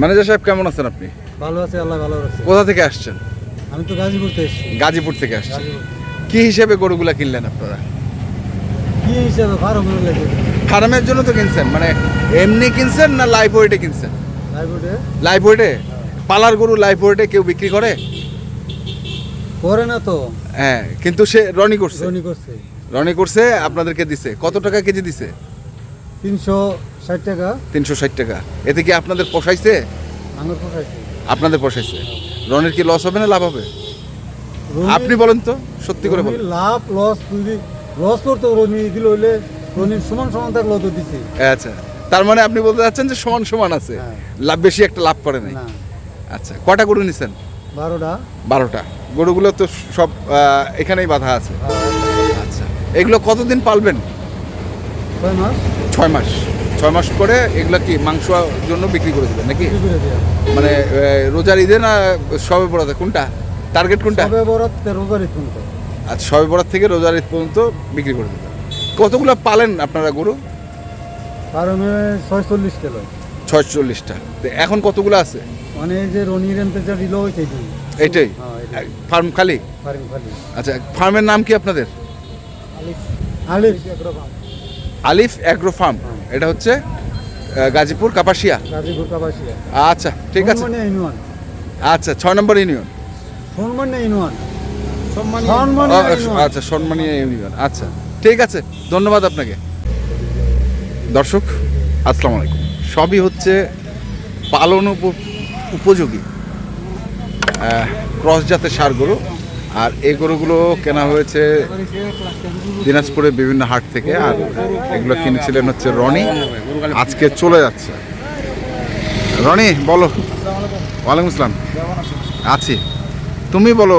Manager সাহেব কেমন আছেন আপনি? ভালো আছে আল্লাহ ভালো রাখছে কোথা থেকে আসছেন? আমি তো গাজীপুর থেকে এসেছি। গাজীপুর থেকে আসছেন। কি হিসেবে গরুগুলা কিনলেন আপনারা? কি হিসাবে ফার্ম লাগে ফার্মের জন্য তো কিনছেন মানে এমনি কিনছেন না লাইফ ওয়েটে কিনছেন? লাইব্রেরি লাইফ ওয়েটে পালার গরু লাইফ ওয়েটে কেউ বিক্রি করে? করে না তো। হ্যাঁ কিন্তু সে রনি করছে। জনি করছে। রনি করছে আপনাদেরকে দিছে। কত টাকা কেজি দিছে? তিনশো ষাট টাকা। তিনশো ষাট টাকা। এতে কি আপনাদের পোষাইছে? আঙুর পোষাইছে। আপনাদের পোষাইছে। রনির কি লস হবে না লাভ হবে? আপনি বলেন তো সত্যি করে বলেন। লাভ লস তুই লস করতে রনি দিল হইলে রনির সমান সমান থাকলে তো দিছে। আচ্ছা। তার মানে আপনি বলতে চাচ্ছেন যে সমান সমান আছে। হ্যাঁ। লাভ বেশি একটা লাভ করে নাই। না। আচ্ছা কটা গরু নিছেন? বারোটা। বারোটা। গরুগুলো তো সব এখানেই বাধা আছে। আচ্ছা। এগুলো কতদিন পালবেন? ছয় মাস। ছয় মাস। ছয় মাস পরে এগুলো কি মাংস জন্য বিক্রি করে দেবেন নাকি? মানে রোজার ঈদে না সবে বরাতে? কোনটা? টার্গেট কোনটা? সবে বরাত রোজার ঈদ পর্যন্ত। আচ্ছা সবে বরাত থেকে রোজার ঈদ পর্যন্ত বিক্রি করে দেবেন। কতগুলো পালেন আপনারা গরু? ফার্মে ছয়চল্লিশ কিলো। ছয়চল্লিশটা। এখন কতগুলো আছে? মানে যে রনির এনতে যা দিল এইটাই? হ্যাঁ ফার্ম খালি? ফার্ম খালি। আচ্ছা ফার্মের নাম কি আপনাদের? আলিফ। আলিফ। অ্যাগ্রো ফার্ম এটা হচ্ছে গাজীপুর কাপাসিয়া। গাজীপুর আচ্ছা ঠিক আছে। আচ্ছা ছয় নম্বর ইউনিয়ন। সম্মানে ইনওয়ান আচ্ছা সম্মানী ইউনিয়ন। আচ্ছা ঠিক আছে ধন্যবাদ আপনাকে। দর্শক আসসালামু আলাইকুম। সবই হচ্ছে পালন উপ- উপযোগী ক্রস জাতের সার গরু আর এই গরুগুলো কেনা হয়েছে দিনাজপুরের বিভিন্ন হাট থেকে, আর এগুলো কিনেছিলেন হচ্ছে রনি। আজকে চলে যাচ্ছে। রনি, বলো। ওয়ালাইকুম আসসালাম। আছি। তুমি বলো,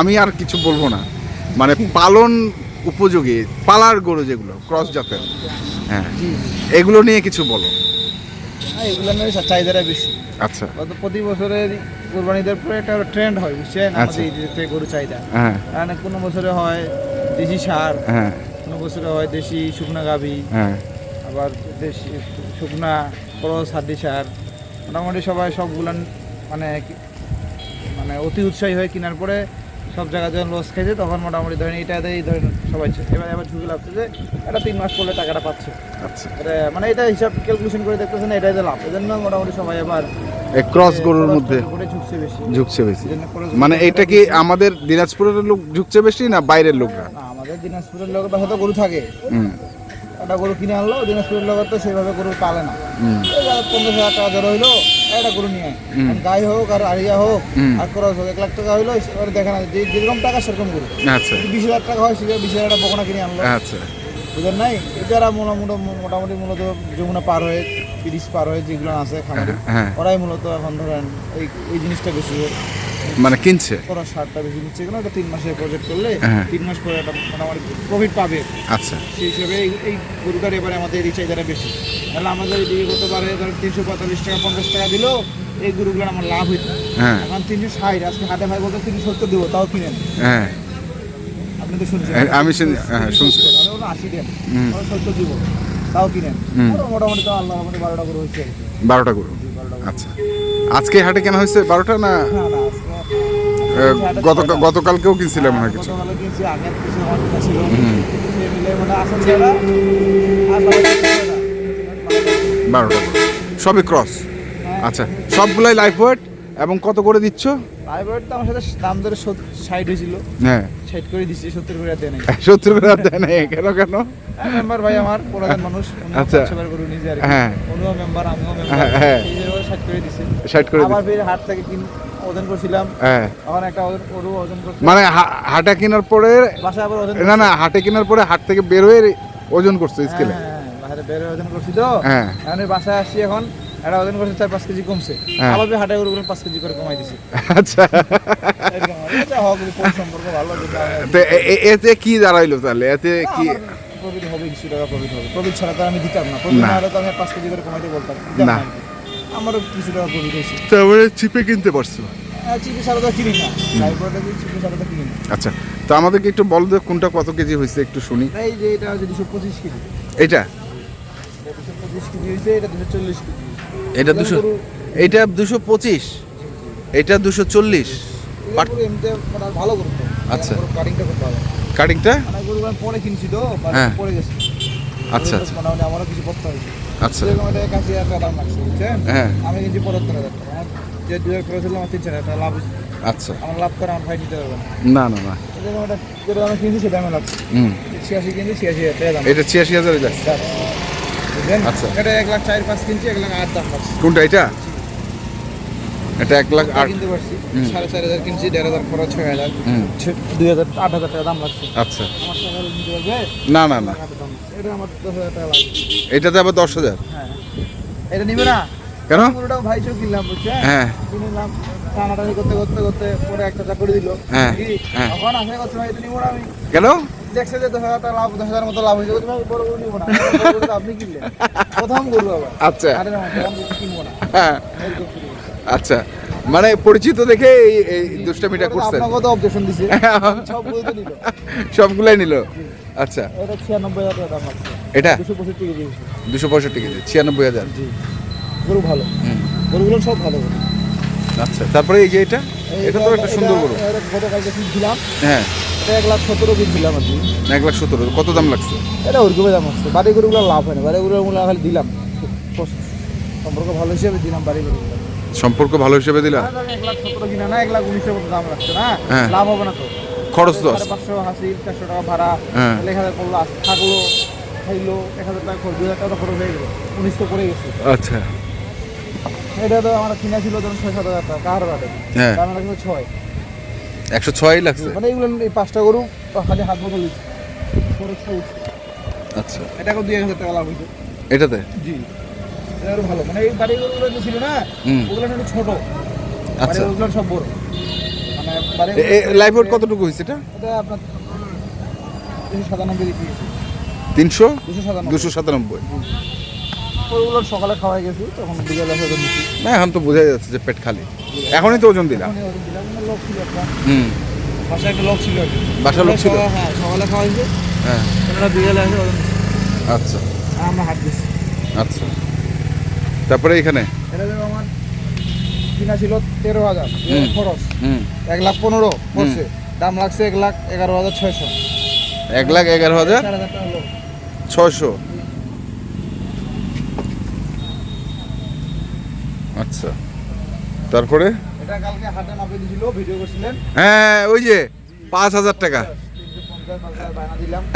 আমি আর কিছু বলব না। মানে পালন উপযোগী, পালার গরু যেগুলো, ক্রস জাতের। হ্যাঁ এগুলো নিয়ে কিছু বলো। হ্যাঁ, চাহিদাটা বেশি। আচ্ছা। প্রতি বছরের কোরবানিদের পরে একটা ট্রেন্ড হয় বুঝছেন? আচ্ছা। আমাদের এই যে গরু চাহিদা। হ্যাঁ। কারণ কোনো বছরে হয় দেশি সার হ্যাঁ। কোনো বছরে হয় দেশি শুকনা গাভি আবার দেশি শুকনা ক্রস সার। মোটামুটি সবাই সবগুলান মানে মানে অতি উৎসাহী হয়ে কেনার পরে সব জায়গায় যখন লস খেয়েছে তখন মোটামুটি ধরেন এটাতেই ধরেন সবাই এবার এবার ঝুঁকি লাগছে যে এটা তিন মাস পরে টাকাটা পাচ্ছে। আচ্ছা। এটা মানে এটা হিসাব ক্যালকুলেশন করে দেখতেছে না এটাই তো লাভ। এজন্য মোটামুটি সবাই আবার ক্রস গরুর মধ্যে ঝুঁকছে বেশি। মানে এটা কি আমাদের দিনাজপুরের লোক ঝুঁকছে বেশি না বাইরের লোকরা? আমাদের দিনাজপুরের লোকরা হয়তো গরু থাকে। হুম। একটা গরু কিনে আনলো দিনাজপুরের লোকের তো সেভাবে গরু পালে না। পঞ্চাশ হাজার টাকা জড়ো হইল একটা গরু নিয়ে। গাই হোক আর আড়িয়া হোক আর খরচ হোক এক লাখ টাকা হইল দেখে না যেরকম টাকা সেরকম গরু। আচ্ছা। বিশ হাজার টাকা হয় সেটা বিশ হাজার টাকা বকনা কিনে আনলো। আচ্ছা। বুঝলেন নাই? এটারা মোটামুটি মোটামুটি মূলত যমুনা পার হয়ে ব্রিজ পার হয়ে যেগুলো আছে খামারে হ্যাঁ। ওরাই মূলত এখন ধরেন এই এই জিনিসটা বেশি মানে কিনছে? করার সারটা বেশি দিচ্ছে কেন? এটা তিন মাসের প্রজেক্ট করলে হ্যাঁ। তিন মাস পরে একটা মোটামুটি প্রফিট পাবে। আচ্ছা। সেই হিসেবে এই গরুটার এবারে আমাদের এই চাহিদাটা বেশি। তাহলে আমাদের এই গত বারে ধরেন তিনশো পঁয়তাল্লিশ টাকা পঞ্চাশ টাকা দিলেও এই গরুগুলোর আমার লাভ হইতো হ্যাঁ। এখন তিনশো ষাট আজকে হাটে ভাই বলতে তিনশো সত্তর দেবো তাও কিনেন হ্যাঁ। আপনি তো শুনছেন। হ্যাঁ, আমি শুনি- হ্যাঁ, শুনছি। আশি দেন। সত্তর দিব তাও কিনেন। মোটামুটি তো আল্লাহ আমাদের বারোটা গরু আর বারোটা গরু। আচ্ছা। আজকে হাটে কেনা হয়েছে বারোটা না না না গত গতকালকেও কিনছিলাম মনে হয় কিছু মানে বারোটা। সবই ক্রস আচ্ছা সবগুলাই লাইফ ওয়েট এবং কত করে দিচ্ছ? তো আমার সাথে দাম ধরে ষাট হয়েছিল। হ্যাঁ। ষাট করে দিচ্ছি সত্তর করে দেয় নাই। সত্তর করে দেয় নাই কেন কেন? মেম্বার ভাই আমার পুরাতন মানুষ আচ্ছা। হ্যাঁ। মেম্বার আমিও মেম্বার হ্যাঁ, হ্যাঁ। এই যে ষাট করে দিছে। আবার দিচ্ছ হাট থেকে কিন ওজন করছিলাম। হ্যাঁ। এখন একটা ওরও ওজন করছে। মানে হাটে কেনার পরে বাসায় আবার ওজন না না হাটে কেনার পরে হাট থেকে বের হয়ে ওজন করছ স্কেলে। হ্যাঁ, হ্যাঁ, বের হয়ে ওজন করছি তো। হ্যাঁ। এখন বাসায় আসছি এখন একটা ওজন করছে চার পাঁচ কেজি কমছে। আবার ফির হাটে গরুগুলো পাঁচ কেজি করে কমাই দিছি। আচ্ছা। এতে কি দাঁড়াইলো তাহলে? এতে কি প্রফিট হবে কিছু টাকা প্রফিট হবে। প্রফিট ছাড়া তো আমি দিতাম না। প্রফিট না। না হলে তো আমি পাঁচ কেজি করে কমাইতে বলতাম। না। আমারও কিছু টাকা প্রফিট হয়েছে। তারপরে চিপে কিনতে পারছ? চিপি ছাড়া তো কিনি না। চিপি কিনি না। আচ্ছা তো আমাদেরকে একটু বল দে কোনটা কত কেজি হয়েছে একটু শুনি। এই যে এটা হচ্ছে দুশো পঁচিশ কেজি। এটা? দুশো পঁচিশ কেজি হয়েছে এটা দুশো চল্লিশ কেজি এটা দুশো এটা দুশো পঁচিশ? এটা দুশো চল্লিশ? মানে ভালো গরু তো। আচ্ছা। কাটিংটা খুব ভালো কাটিংটা মানে পরে কিনছি তো মানে হ্যাঁ। পরে গেছি। আচ্ছা আচ্ছা। আমারও কিছু করতে হয়েছে আচ্ছা। একাশি হাজার দাম লাগছে বুঝছেন? হ্যাঁ। আমি কিন্তু পঁচাত্তর হাজার টাকা যে দু হাজার করেছিল আমার তিন চার হাজার লাভ আচ্ছা। আমার লাভ করে আমার ভাই নিতে না। না না যেরকম এটা যেটা আমি কিনছি সেটা আমি লাভ হুম। ছিয়াশি কিনছি ছিয়াশি হাজার দাম। এটা ছিয়াশি হাজারে। আচ্ছা। এটা এক লাখ চার পাঁচ কিনছি এক লাখ আট দাম লাগছে। কোনটা এটা? এটা এক লাখ আট। কিনতে পারছি। সাড়ে চার হাজার কিনছি দেড় হাজার খরচ ছয় হাজার দুই হাজার আট হাজার টাকা দাম লাগছে। আচ্ছা। না না না। এটা আমার দশ হাজার টাকা লাগবে। এটাতে আবার দশ হাজার? হ্যাঁ। এটা নিবে না? কেন? গরুটাও ভাই চোখ কিনলাম বুঝছেন হ্যাঁ। কিনলাম টানাটানি করতে করতে করতে পরে একটা চাকরি দিল। হ্যাঁ, হ্যাঁ। তখন আশা করছি ভাই এটা নিবো না আমি। কেন? দেখছে যে দশ হাজার টাকা লাভ দশ হাজার মতো লাভ হয়েছে বলছি, ভাই বড় গরু নিবো না। আপনি কিনলেন? প্রথম গরু আবার। আচ্ছা। আরে না কিনবো না। হ্যাঁ। আচ্ছা মানে পরিচিত দেখে এই এই দুষ্টামিটা করছেন। আপনাকে তো অবজেকশন দিছে। সবগুলাই নিল। আচ্ছা। এটা ছিয়ানব্বই হাজার টাকা দাম লাগছে এটা? দুশো পঁয়ষট্টি কেজি। হয়েছে। দুশো পঁয়ষট্টি কেজি ছিয়ানব্বই হাজার। জি। গরু ভালো। হুম, গরুগুলো সব ভালো আচ্ছা তারপরে এই যে এটা? এটা তো একটা সুন্দর গরু। এটা গতকালকে কিনছিলাম হ্যাঁ। এক লাখ সতেরো কিনছিলাম আর কি। এক লাখ সতেরো কত দাম লাগছে? এটা ওরকমই দাম আসছে বাড়ি গরুগুলো লাভ হয় না। বাড়ি গরুগুলো খালি দিলাম। সম্পর্ক ভালো হিসেবে দিলাম বাড়ি গরুগুলো সম্পর্ক ভালো হিসেবে দিলা? হ্যাঁ। লাভ হবে না তো খরচ তো আছে। পাঁচশো হাসি চারশো টাকা ভাড়া হ্যাঁ। এক হাজার পড়ল থাকল খাইলো এক হাজার টাকা খরচ দুই হাজার টাকা খরচ হয়ে গেলো উনিশ তো পড়ে গেছে আচ্ছা। এটা তো আমার কিনা ছিল ধরুন ছয় সাত হাজার টাকা কার হ্যাঁ। ছয় একশো ছয় লাগছে? মানে এই পাঁচটা গরু খালি হাত বদল খরচটা আচ্ছা। এটা এখন দুই এক হাজার টাকা লাভ হয়েছে এটাতে? জি। আরও ভালো। মানে এই যে ছিল না হুম। ওগুলো একটু ছোট। আচ্ছা। গরুগুলো সব বড়। মানে কতটুকু হয়েছে এটা? এটা আপনার দুশো সাতানব্বই বিক্রি গেছে তিনশো? দুশো সাতানব্বই। গরুগুলো সকালে গেছি তখন বিকেলে হয়তো না এখন তো বোঝা যাচ্ছে যে পেট খালি। এখনই তো ওজন দিলাম। মানে লোক ছিল হুম। বাসায় একটা লোক ছিল কি। লোক ছিল? হ্যাঁ সকালে হ্যাঁ। বিকেলে আসে আচ্ছা। আমরা হাত দিচ্ছি আচ্ছা। তারপরে এখানে? এটা আমার কিনা ছিল তেরো হাজার খরচ। এক লাখ পনেরো পড়ছে। দাম লাগছে এক লাখ এগারো হাজার ছয়শো। এক লাখ এগারো হাজার? ছয়শো? আচ্ছা। তারপরে? এটা কালকে হাটে নাপে দিছিল ভিডিও করছিলেন। হ্যাঁ ওই যে পাঁচ হাজার টাকা।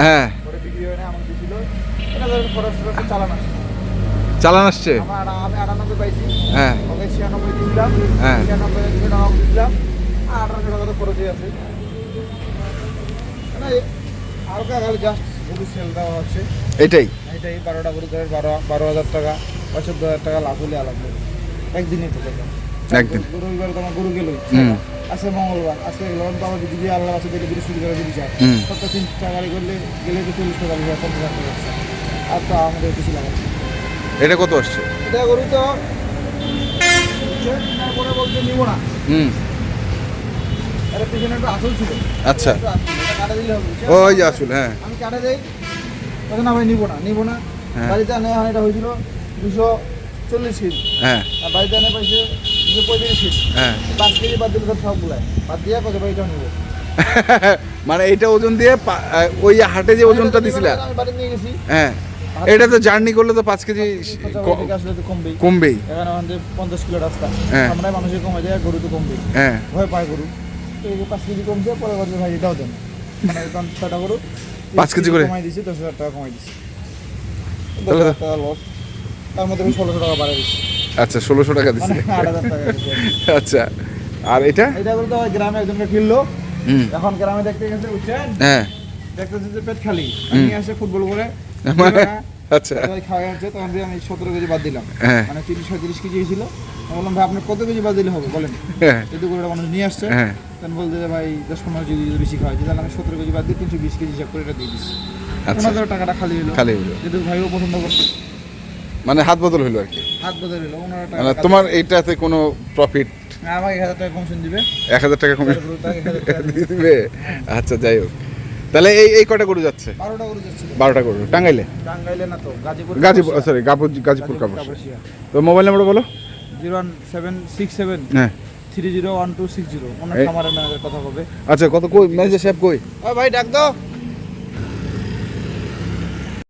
হ্যাঁ। বিক্রি হয় না দিছিল এটা ধরেন খরচ খরচ চালান চালান আসছে? হ্যাঁ। হ্যাঁ। এটাই। এটাই বারোটা গরু ধরে বারো বারো হাজার টাকা হাজার টাকা লাভ হলে আলাদা। একদিনই তো দেখলাম একদিন। রবিবার তো আমার গরু গেলই। হুম। আজকে মঙ্গলবার। যদি দিয়ে আল্লাহ আছে দেখে বৃহস্পতিবার যদি যায় হুম। সপ্তাহ তিন টাকা গাড়ি করলে গেলে তো চল্লিশ টাকা লাগবে পঞ্চাশ টাকা আর তো আমাদের কিছু। এটা কত আসছে? এটা গরু তো পরে বলতে নিব না। হুম। আচ্ছা? ওই যে আসল হ্যাঁ। আমি কাটা দেই তখন না ভাই নিব না নিব না। হ্যাঁ। বাড়িতে আনে এখন এটা হয়েছিল দুশো চল্লিশ কেজি। হ্যাঁ। আর বাড়িতে আনে পাইছে দুশো পঁয়ত্রিশ কেজি। হ্যাঁ। পাঁচ কেজি বাদ দিলে বাদ দিয়ে কত নিবো। মানে এইটা ওজন দিয়ে ওই হাটে যে ওজনটা দিছিলা? আমি বাড়ি নিয়ে গেছি। হ্যাঁ। এটা তো জার্নি করলে তো পাঁচ কেজি কমবেই। পঞ্চাশ কিলো রাস্তা। হ্যাঁ। আমরা মানুষের কমে যায় গরু তো কমবেই। হ্যাঁ। ভয় পায় গরু। পাঁচ কেজি কমছে ভাই এটাও দেন। মানে ছটা গরু। পাঁচ কেজি করে? কমাই দিছি দশ হাজার টাকা কমাই দিছি। তাহলে লস তার মধ্যে ষোলোশো টাকা বাড়াই আচ্ছা ষোলোশো টাকা দিছি। মানে টাকা আচ্ছা আর এটা? এটা বলতে গ্রামে একজনকে কিনলো এখন গ্রামে দেখতে গেছে হ্যাঁ। দেখতেছে যে পেট খালি। নিয়ে আসে ফুটবল করে। আচ্ছা। খাওয়া যাচ্ছে তখন দিয়ে আমি সতেরো কেজি বাদ দিলাম। হ্যাঁ। মানে তিরিশ কেজি ছিল বললাম ভাই আপনার কত কেজি বাদ দিলে হবে? বলেন। হ্যাঁ। যদি মানুষ নিয়ে আসছে। হ্যাঁ। তখন বলতে ভাই দশ পনেরো কেজি যদি বেশি খাওয়াই তাহলে আমি সতেরো কেজি বাদ দিয়ে তিনশো বিশ কেজি হিসাব করে এটা দিয়ে দিচ্ছি। আচ্ছা। ওনাদের টাকাটা খালি হলো। খালি হলো। যেহেতু ভাইও পছন্দ করছে। মানে হাত বদল হলো আর কি। হাত বদল হলো। ওনারা মানে টাকা তোমার এইটাতে কোনো প্রফিট আমাকে এক হাজার টাকা কমিশন দিবে। এক হাজার টাকা কমে তারপরে তাকে এক হাজার টাকা দিবে। দিয়ে দিবে? আচ্ছা যাই হোক। তাহলে এই এই কটা গরু যাচ্ছে? বারোটা গরু যাচ্ছে। বারোটা গরু। টাঙ্গাইলে? টাঙ্গাইলে না তো গাজীপুর গাজীপুর সরি গাপুর গাজীপুর কাপাসিয়া তো মোবাইল নাম্বার বলো। Zero one seven six seven হ্যাঁ। Three zero one two six zero. ওনার খামারের ম্যানেজার কথা হবে আচ্ছা কত কই? ম্যানেজার সাহেব কই? ভাই ডাক দাও।